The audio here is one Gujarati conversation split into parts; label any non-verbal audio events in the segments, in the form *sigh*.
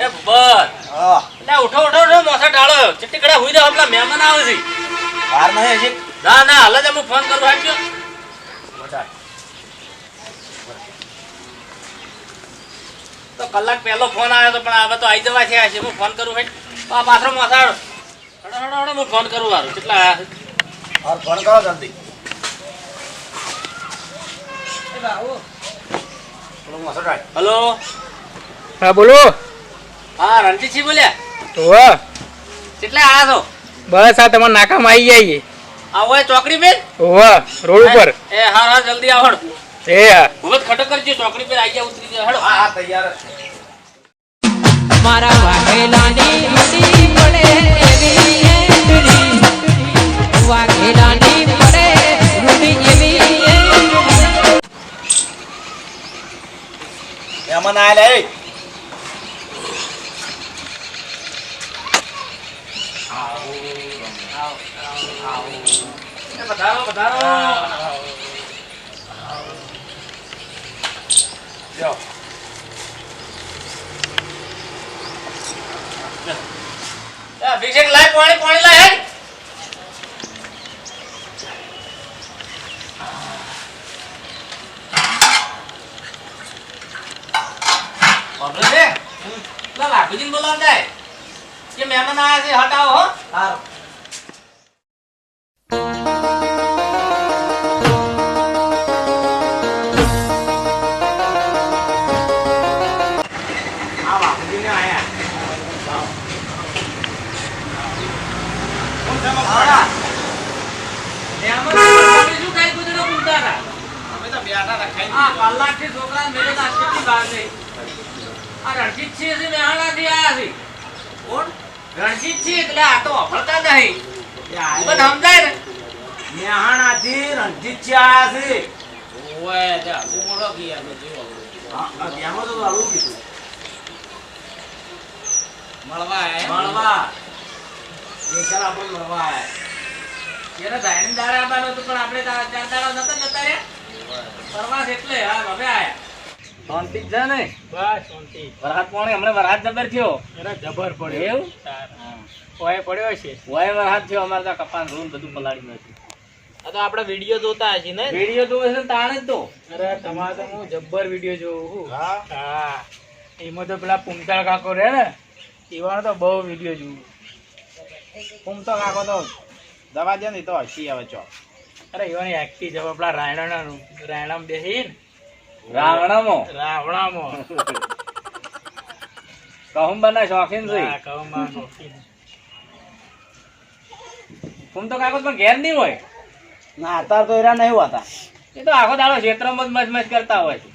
એ ભૂપત હા. એટલે ઉઠો ઉઠો ઉઠો મોસા ટાળો ચીટી કડા હુઈ પેલા મહેમાન આવે છે. વાર નહીં હજી. ના ના હાલ જ હું ફોન કરું હાચ્યો તો કલાક પહેલો ફોન આવ્યો તો પણ હવે તો આવી જવા થયા છે. હું ફોન કરું હેઠ આ પાછળ મોસાડ હડો હડો હડો હું ફોન કરું વારું કેટલા આયા? ફોન કરો જલ્દી. હલો? હા બોલો. હા રણજીતસિંહ બોલ્યા. વાહ કેટલા આયા છો? બસ આ તમારા નાકામાં આવી જઈએ આવો એ ચોકડી બેન વાહ રોડ ઉપર. એ હા હા જલ્દી આવડ. એ હા. ખૂબ જ ખટક કરજો ચોકડી પર આવી ગયા ઉતરી જા હડો. હા હા તૈયાર છે. મારા વાઘેલાની રૂડી પડે એવી એંટણી. વાઘેલાની પડે રૂડી એવી એંટણી. મહેમાન આયેલા એ. એ પધારો પધારો લ્યો. એ અભિષેક લાય પાણી પાણી લાય હેડ બાપરે રે પેલા લાખુજીને બોલાવતા હે. કે મહેમાન આયા છે હટાવો હો. હારું. આ બાપુજીને આયા. હા. મહેમાન આયા પછી શું ખાઈ ગુજરો પૂછતા હતા અમે તો બેઠા હતા, ખાઈને આ કલાકથી છોકરાને મેળે તો આટલી બહાર નહીં. આ છે આયા છે. કોણ? રણજીતસિંહ એટલે આ તો અફળતા નહીં. ગયા. મને સમજાય ને? આયા છે. હા, હા, તો આવું કીધું. મળવા. આપણને મળવા આયા. એને ધાણી દાડે પણ આપણે દાડા નતા જતા રે પરવાસ એટલે હા, હવે આયા. શાંતિ છે ને? બસ શાંતિ. વરસાદ પાણી હમણાં વરસાદ જબર થયો. અરે જબર પડ્યો. એવું? ઓય પડ્યો છે ઓય વરસાદ થયો, અમારે તો કપાન રૂમ બધું પલાળી છે આ તો આપણે વીડિયો જોતા હશે ને? વીડિયો જોવે છે તાણે જ તો. અરે તમારે તો હું જબ્બર વીડિયો જોઉં હા? હા. એમાં તો પેલા પુમતાળ કાકો રહે ને એવાનો તો બહુ વીડિયો જોઉં. ફૂમતો કાકો તો દવા દે ને તો હસી આવે ચો. અરે એવાની એક્ટિવ છે પેલા રાયણાનું રાયણામાં બેસી ને રાવણામાં. રાવણામો. કહુંબાના શોખીન છે. કહુંબા શોખીન. તો કાકો પણ ઘેર નહીં હોય. ના અત્યારે તો એરા નહીં હોતા એ તો આખો દાડો ક્ષેત્રમાં જ મજ મજ કરતા હોય. છે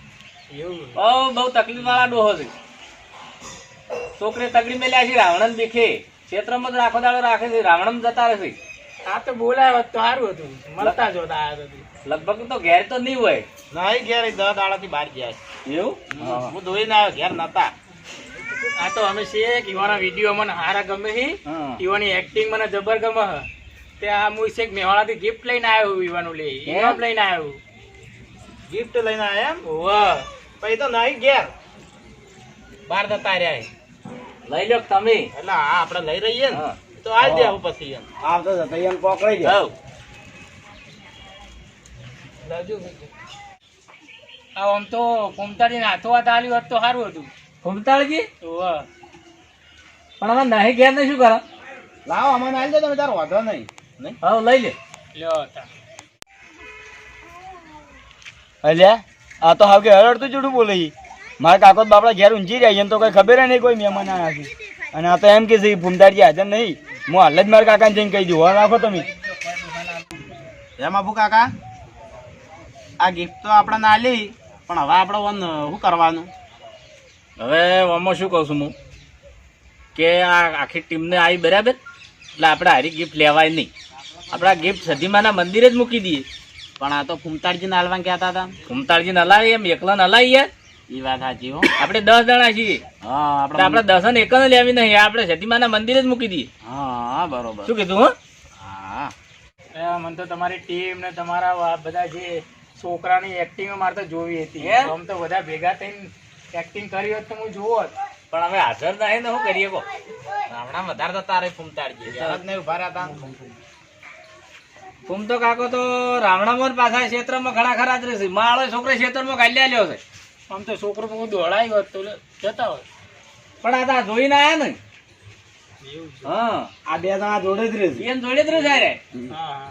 એવું. બહુ બહુ તકલીફ વાળા ડોહો છે. છોકરી તકલીફ મેલ્યા છે રાવણ દેખે ક્ષેત્રમાં જ આખો દાડો રાખે છે રાવણ જતા રહેશે. આ તો બોલાયો તો સારું હતું. મળતા જ હોતા આ બધું. લગભગ તો ઘેર તો નહીં હોય. નહીં ઘેર દસ દાડાથી બહાર ગયા એવું? હું ધોઈને આવ્યો ઘેર નતા. આ તો અમે છીએ કે ઈવાના વીડિયો મને હારા ગમે છે હા. ઈવાની એક્ટિંગ મને જબર ગમે છે તે આ હું છે મેવાડાથી ગિફ્ટ લઈને આવ્યો ઈવાનું લઈ ઇનામ લઈને આવ્યો ગિફ્ટ લઈને આવ્યા એમ? વાહ પછી તો નહીં ઘેર. બહાર જતા રહ્યા લઈ લો તમે? એટલે હા આપણે લઈ રહીએ ને તો આ દેવું પછી એમ. આવતો જતા એમ પકડી હઉ. લાવજો આ આમ તો કુમતાળી હાથો હાથ આલ્યું હોત તો સારું હતું. ફૂમતાળજી વાહ પણ આમાં નહીં ગયા ને શું કરો? લાવો અમને આવી દો તમે તારો વાંધો નહીં. નહીં? હા લઈ લે. લ્યો અલ્યા આ તો હાવ કે હરડતું જૂઠું બોલે મારા કાકો બાપડા ઘેર ઊંચી રહ્યા એમ તો કઈ ખબર નહીં કોઈ મહેમાન આવ્યા છે. અને આ તો એમ કે છે ફૂમતાડી હાજર નહીં. હું હાલ જ મારા કાકાને જઈને કહી દઉં. હવે રાખો તમે. એમ ભૂ કાકા? આ ગિફ્ટ તો આપણે ના લઈ પણ હવે આપણે ઓન શું કરવાનું? હવે આમાં શું કહું છું હું? કે આ આખી ટીમને આવી બરાબર? એટલે આપણે હારી ગિફ્ટ લેવાય નહીં. આપણે આ ગિફ્ટ સધીમાના મંદિરે જ મૂકી દઈએ. પણ આ તો ફૂમતાડજીને હાલવા કહેતા હતા. ફૂમતાળજી નલાય એમ એકલા નલાય યાર. એ વાત સાચી હો. *coughs* આપણે દસ જણા છીએ. હા આપણે આપણે દસન એક જ લેવી નહીં. આપણે સધીમાના મંદિરે જ મૂકી દઈએ. હા બરોબર. શું કીધું હો? હા. એ મને તો તમારી ટીમ ને તમારા બધા જે છોકરાની એક્ટિંગ મારે તો જોવી હતી. આમ તો બધા ભેગા થઈને એક્ટિંગ કરી હોત તો હું જોવો પણ હવે હાજર નહીં ને શું કરીએ કો હમણાં વધારે તો તારે ફૂમતાડી જરાક નહીં ઊભા રહ્યા તા. ફૂમ તો કાકો તો રાવણામાં પાછા ક્ષેત્રમાં ઘણા ખરા જ રહેશે. માળો છોકરો ક્ષેત્રમાં ગાલ્યા લ્યો છે. આમ તો છોકરો બહુ દોડાઈ હોત તો જતા હોય પણ આ તો આ જોઈને આયા ને હા આ બે જણા જોડે જ રહેશે. એમ જોડે જ રહેશે હા.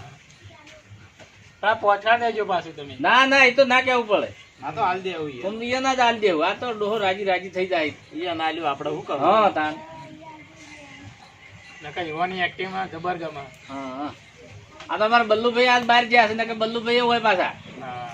હા પહોંચવા દેજો પાછું તમે. ના ના એ તો ના કેવું પડે. હા તો હાલ દેવું એ ના જ હાલ દેવું. આ તો ડોહો રાજી રાજી થઈ જાય. ઈ ના લ્યો આપણે શું કરવું હા તાન. યુવાની જબર ગમે. હા હા. આ બલ્લુભાઈ આજ બહાર ગયા છે ને કે બલ્લુભાઈ હોય પાછા. હા.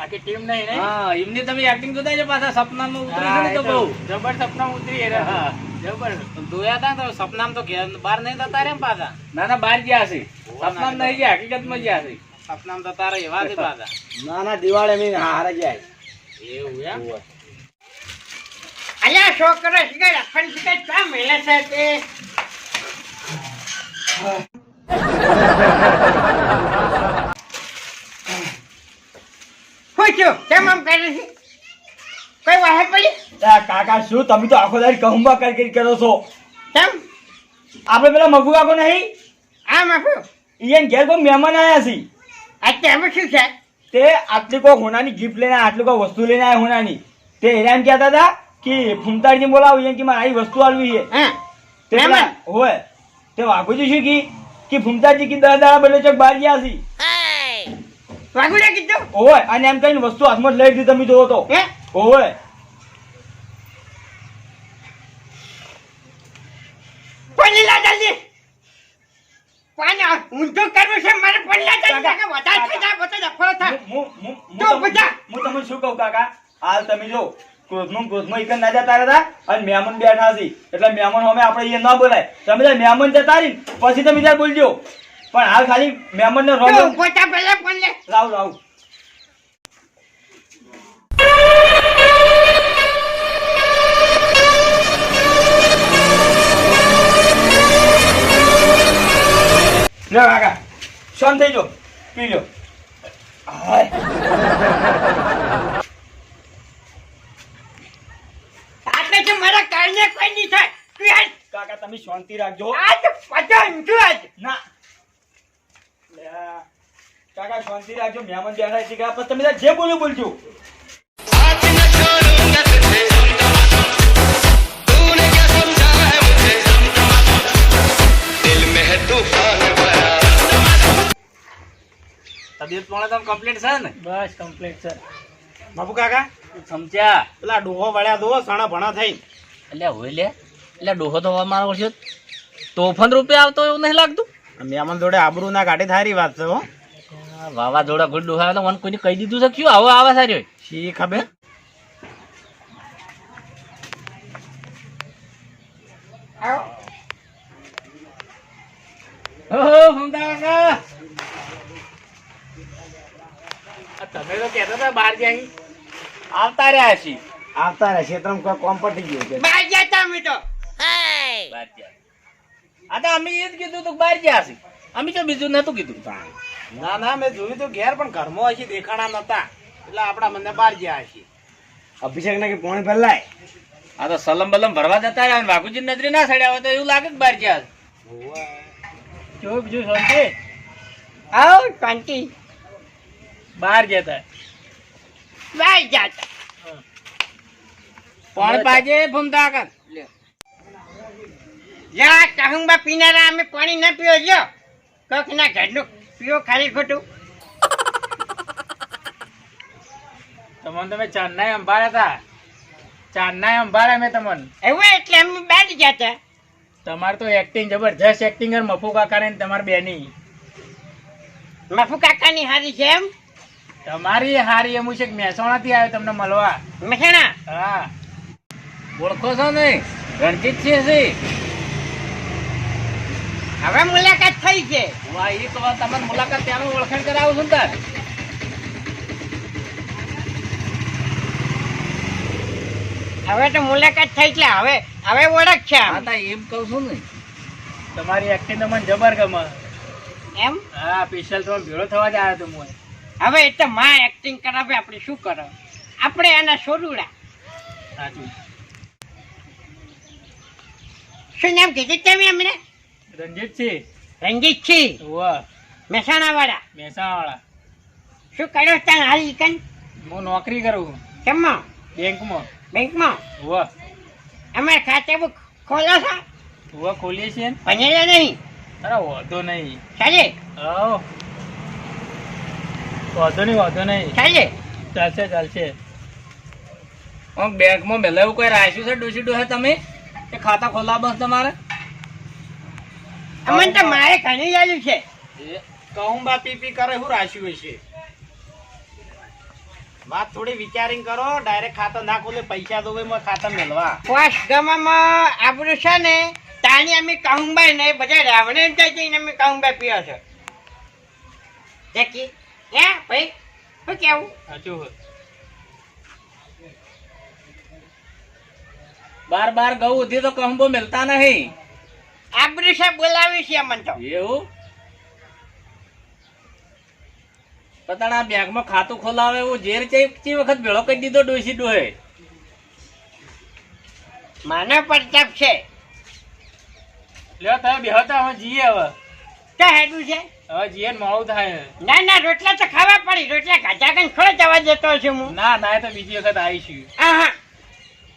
આખી ટીમ નહીં ને હા એમની તમે એક્ટિંગ જોતા છો પાછા સપનામાં ઉતરે છે ને તો બહુ. જબર સપના ઉતરી એ રહ્યા. હા. જબર. જોયા તા તો સપનામાં તો ઘેર બહાર નહીં થતા રે પાછા. ના ના બહાર ગયા છે. સપનામાં નહીં ગયા હકીકતમાં ગયા છે. સપનામાં તો તારે એવા દે પાછા ના ના દિવાળી મેં હારે જાય એવું એમ? અલ્યા છોકરો શીખે રખણ શીખે ચા મેલે છે તે? થયું કેમ આમ કરે છે? કોઈ વાહે પડી? કાકા શું તમે તો આખો દાડી કહુંબા કરી કરી કરો છો? કેમ? આપણે પેલા મગુ કાકો નહીં? આમ આપું ઈયન ઘેર કોઈ મહેમાન આવ્યા છે. અત્યારે એમાં શું છે? તે આટલી કોઈ હોનાની ગિફ્ટ લઈને આટલી કોઈ વસ્તુ લઈને આવ્યા હોનાની. તે હેરાન કહેતા હતા કે ફૂમતાડજી બોલાવું એમ કે મારે આવી વસ્તુ આવવી છે. તે? હોય. તે વાઘુજી શું કી? કે ફૂમતાડજી કી દસ દાડા બદલે ચોક બહાર ગયા છે. કીધું? હોય અને એમ કહીને વસ્તુ હાથમાં લઈ દીધી તમે જોવો તો. હોય. પાણી લા જલ્દી પાણી ઊંધું કરવું છે મારે પાણી લા કાકા વધારે થઈ જાય બધા ડફળો થાય. હું- હું- હું તો બધા. હું તમને શું કહું કાકા? હાલ તમે જો ક્રોધમાં ક્રોધમાં એક ના જતા અને મહેમાન બેઠા હતી એટલે મહેમાન અમે આપણે ના બોલાય. તમે મહેમાન જતા રહી પછી તમે ત્યાં બોલજો. પણ હાલ ખાલી મહેમાન ને તો રોગ ઊભો થા પહેલા પાણી લે. લાવ લાવ. લો કાકા શાંત થઈ જો પી લો આટલે છે મારા કારણે કોઈ નહીં થાય. કાકા તમે શાંતિ રાખજો. આજ આજ. ના. કાકા શાંતિ રાખજો મહેમાન બેઠા છે તમે જે બોલ્યું બોલજો. તબિયત પાણી તો કમ્પ્લીટ છે ને? બસ કમ્પ્લીટ છે. બાપુ કાકા? સમજ્યા? પેલા ડોહો વળ્યા દો સાણા ભણા થઈ. એટલે હોય લે. એટલે ડોહો તો મારો છે. તોફાન રૂપિયા આવતો એવું નહીં લાગતું? મહેમાન જોડે આબરૂ ના કાઢે થારી વાત છે હો. વાવાઝોડા ગુડ ડોહા તો મને કોઈને કહી દીધું છે કયું આવો આવા સારી હોય. શી ખબર? ઓહો, ફૂમતા કાકા. આ તમે તો કહેતા હતા બહાર જાય આવતા રહ્યા છીએ આવતા રહ્યા ક્ષેત્રમાં કોઈ કોમ પટી ગયું છે. બહાર જતા અમે તો. બહાર ગયા. આ તો અમે એ જ કીધું તું બહાર ગયા છે અમે તો બીજું નતું કીધું. ના ના મેં જોયું તો ઘેર પણ ઘરમાં હશે દેખાણા નતા એટલે આપણા મને બહાર ગયા હશે. અભિષેક ને કે પોણી ભરલાય? આ તો સલમ બલમ ભરવા જતા રહ્યા અને બાકુજી નજરે ના સડ્યા હોય તો એવું લાગે બહાર ગયા છે. જો બીજું શાંતિ આવ શાંતિ બહાર જતા. બહાર જતા. પણ પાજે ફૂમતા કાકા જા કહુંબા પીનારા અમે પાણી ના પીઓ જો કોક ના ઘરનું પીઓ ખાલી ખોટું. તમને તમે ચાંદના અંબાડ્યા હતા. ચાંદના અંબાડ્યા મેં તમને. એવું એટલે અમે બહાર જતા. તમારે તો એક્ટિંગ જબરજસ્ત એક્ટિંગ કર મફુ કાકા ને તમારી બેની. મફુ કાકાની હારી છે એમ? તમારી હારી એમ છે મહેસાણા થી આવ્યો તમને મળવા? મહેણા? હા. ઓળખો છો ને? રણજીત છે છે. હવે મુલાકાત થઈ છે. વાહ એ તો તમને મુલાકાત ત્યાંનું ઓળખાણ કરાવું છું તાર. હવે તો મુલાકાત થઈ એટલે હવે હવે ઓળખ છે. હા તા એમ કહું છું ને. તમારી એક્ટિંગ તો મને જબર ગમે. એમ? હા સ્પેશિયલ તો ભેળો થવા જ આવ્યો તો હું હવે એ તો માં એક્ટિંગ કરાવે આપણે શું કરો? આપણે એના સોરુડા. સાચું. શું નામ કીધું તમે અમને રંજીતસિંહ. રંજીતસિંહ. વાહ. મહેસાણા વાળા મહેસાણા વાળા શું કરો ત્યાં હાલ ઇકન હું નોકરી કરું કેમમાં? બેંકમાં. બેંકમાં? વાહ. અમારે ખાતે બુક ખોલો છો? વાહ ખોલીએ છીએ ભણેલા નહીં. અરે વાંધો નહીં. ચાલે આવો. વાંધો નહીં વાંધો નહીં. ચાલશે? ચાલશે ચાલશે. બેંકમાં પહેલાં એવું કોઈ રાખ્યું છે ડોસી ડોહે તમે? એ ખાતા ખોલા બસ તમારે? અમને તો મારે ઘણી યાદ છે. કહું બા પી પી કરે શું રાખ્યું હશે વાત થોડી વિચારીને કરો ડાયરેક્ટ ખાતો ના ખોલે પૈસા દો ભાઈ ખાતા મેળવા. પોસ ગામમાં આપણું છે ને તાણી અમે કાહુંબાઈ ને બધા રાવણે જઈને અમે કાહુંબાઈ પીવા છે. દેખી? હે ભાઈ શું કેવું સાચું બાર બાર ગૌ ઉધી તો કહું મિલતા નહીં. આબરી સાહેબ બોલાવી છે અમને તો. એવું? પતાણા બેંકમાં ખાતું ખોલાવે એવું ઝેર ચી વખત ભેળો કરી દીધો ડોસી ડોહે. માને પ્રતાપ છે. લ્યો તમે બેહતા હવે જઈએ હવે. તો હેડું છે? હવે જઈએ ને મોડું થાય ના ના રોટલા તો ખાવા પડી. રોટલા ખાધા કઈ ખરો જવા જતો છું હું. ના ના એ તો બીજી વખત આવીશું. હા હા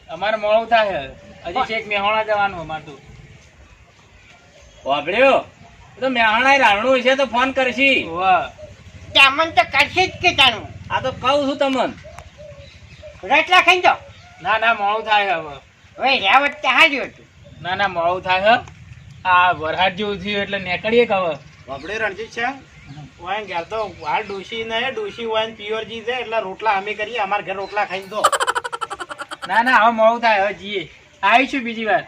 અમારે મોડું થાય હજી છેક મેહોણા જવાનું અમારે તો. વાપર્યો તો મેહાણા રાણું છે તો ફોન કરશી. વાહ તે તો કરશે જ કે તારું આ તો કહું છું તમને. રોટલા ખાઈ દો ના ના મોડું થાય હવે. હવે રહ્યા વખતે હાર્યું હતું. ના ના મોડું થાય હે આ વરસાદ જેવું થયું એટલે નીકળીએ કે હવે? બાપડે રણજીત છે? વાય ઘેર તો હાલ ડોશી ને ડોશી વાય પિયોરજી છે એટલે રોટલા અમે કરીએ અમાર ઘર રોટલા ખાઈ દો. ના ના હવે મોડું થાય હવે જઈએ. આવીશું બીજી વાર.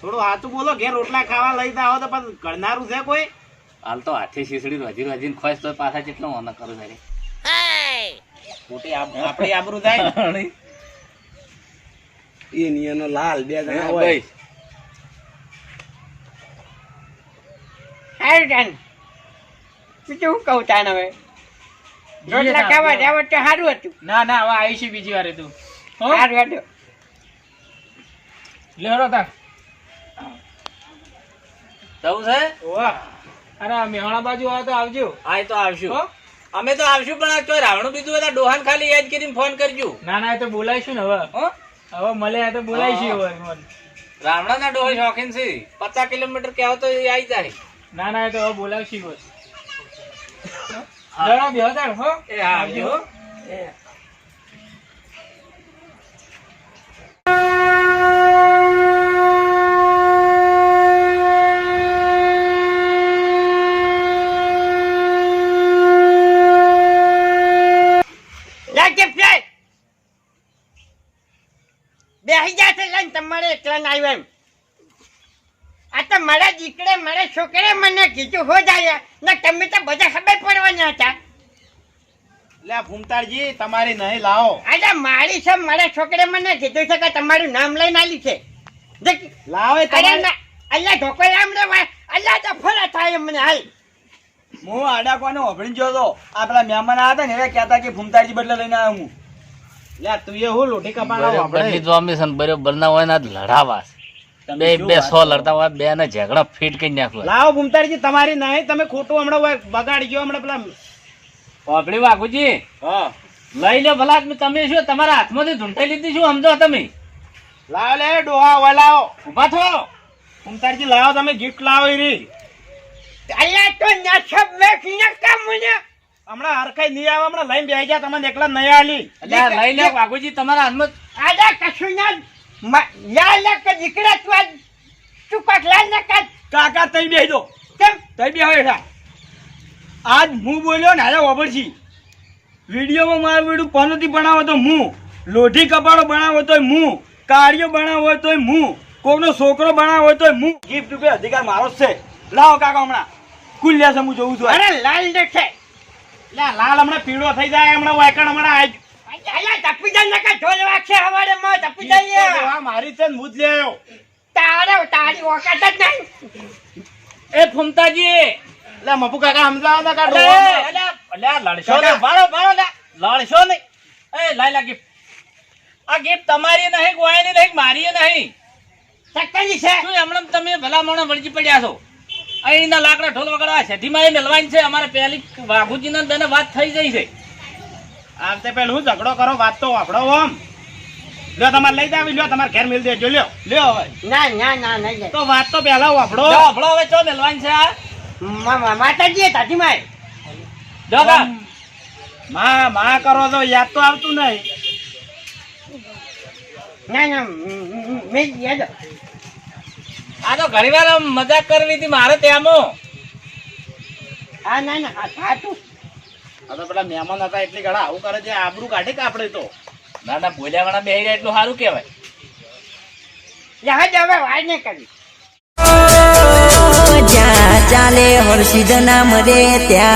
થોડું હાથું બોલો ઘેર રોટલા ખાવા લઈ આવો તો પણ કરનારું છે કોઈ? હાલ તો હાથે શીસડી વધી વધી ખોશ તો પાછા જેટલો મને કરું તારે? આપણી આબરૂ થાય *laughs* ને. એનો લાલ બે જણા હોય. ભાઈ. સારું બીજું શું કહું તાન હવે? રોટલા ખાવા સારું હતું. ના ના હવે આવીશું બીજી વારે તું. સારું હતું લેરો તા જવું છે? વાહ. અરે મેહોણા બાજુ આવે તો આવજો. હા તો આવશું. હો? અમે તો આવશું પણ આ રાવણું બીજું બધા ડોહાન ખાલી યાદ કરીને ફોન કરજો. ના ના એ તો બોલાવીશું ને હવે. હો? હવે મળે તો બોલાવીશું હવે રામણા ના ડોહે શોખીન છે. પચાસ કિલોમીટર કે તો એ આવી જાય. ના ના એ તો હવે બોલાવશું બસ જરા બેહો તાર, હો. એ હા આવજો હો. લાગે ફ્લાય બેસી જશે લઈને તમારે એકલા ના આવ્યો એમ. આ તો મારા દીકરે મારા છોકરે મને કીધું હો જાય. ને તમે તો બધા ખબર પડવાના હતા. લે ભૂમતાળજી તમારી નહીં લાવો. આજે મારી છે મારા છોકરે મને કીધું છે કે તમારું નામ લઈને આવી છે. દેખ, લાવો અરે તમારી. ઢોકો આમ રે અલ્લાહ તો ફોલા થાય મને હાલ. હું આડા કોને ઓભળીને જોયો તો આ પેલા મહેમાન આવ્યા હતા ને એ કહેતા કે ફૂમતાજી બદલે લઈને આવ્યો હું. બરોબર ના હોય ને લડાવા બે બે સો લડતા હોય બે ને ઝઘડા ફીટ કરી નાખવા. લાવો ભૂમતાળજી તમારી નહીં તમે ખોટું હમણાં બગાડી ગયો હમણાં પેલા વાપરી વાઘુજી લઈ લો ભલા તમે શું તમારા હાથમાંથી ઝૂંટાઈ લીધી શું સમજો તમે? લાવો લે ડોહા હવે લાવો. ઊભા થો. ભૂમતાળજી લાવો તમે ગિફ્ટ લાવો એ રી અલ્લાહ તો નસબ મેં કિયા કા મને હમણાં હરખાઈ નહીં આવે હમણાં લઈને બેસી ગયા તમને એકલા નહીં આલી. એટલે લઈ લો વાઘુજી તમારા હાથમાં આડા કશું ના યા લે કે દીકરા તું આજ. તું પટલા ન કર કાકા તઈ બેહી દો. કેમ? તઈ બેહો હેઠા. આજ હું બોલ્યો ને હારે ઓબરજી વિડીયોમાં મારું વીડિયો પનોતી બનાવો તો હું. લોઢી કપાળો બનાવો તોય હું. કાળિયો બનાવો તોય હું. કોકનો છોકરો બનાવો તોય હું. ગિફ્ટ રૂપે અધિકાર મારો જ છે. લાવો કાકા હમણાં. કુલ લ્યા છે હું જોઉં છું. અરે લાલ ને છે લે લાલ હમણાં પીળો થઈ જાય હમણાં વાયકણ હમણાં આજ મારી છે ને હું જ લે આવ્યો. તારે તારી ઓકાત જ નહીં. એ ફૂમતાજી લે મપુ કાકા સમજાવો ના કાઢો અલ્યા ડોહા અલે, અલે, લડશો ને વાળો, વાળો, લે. લડશો નહીં. એ, લાઈ લા ગિફ્ટ. આ ગિફ્ટ તમારી નહીં ગોયાની નહીં મારી નહીં. સક્કરની છે. શું હમણાં તમે ભલા મોણા વળજી પડ્યા છો? અહીંના લાકડા ઢોલ વગાડવા શેઠીમાં એ મેલવાની છે. અમારે પહેલી વાઘુજીના બેને વાત થઈ જઈ છે. આમ તે પેલું ઝઘડો કરો વાત તો વાપડો ઓમ લ્યો તમારે લઈ જાવી લ્યો તમારે ઘેર મિલ દેજો લ્યો. લ્યો હવે. ના ના ના નહીં તો વાત તો પહેલા વાપડો વાપડો હવે ચો મેલવાની છે આ? મા- મા- માતાજી તાજી માય જો કા માં માં કરો તો યાદ તો આવતું નહીં. ના ના મેં યાદ આ તો ઘણી વાર મજાક કરવી હતી મારે ત્યાંમાં હા ના ના સાચું આ તો પેલા મહેમાન હતા એટલી ઘણા આવું કરે છે આબરું કાઢે કે આપણે તો? ના ના બોલ્યા વાળા બે એટલું સારું કહેવાય. જહાજ હવે વાર નહીં કરી. જ્યાં ચાલે હર્ષિદ નામ રે ત્યાં.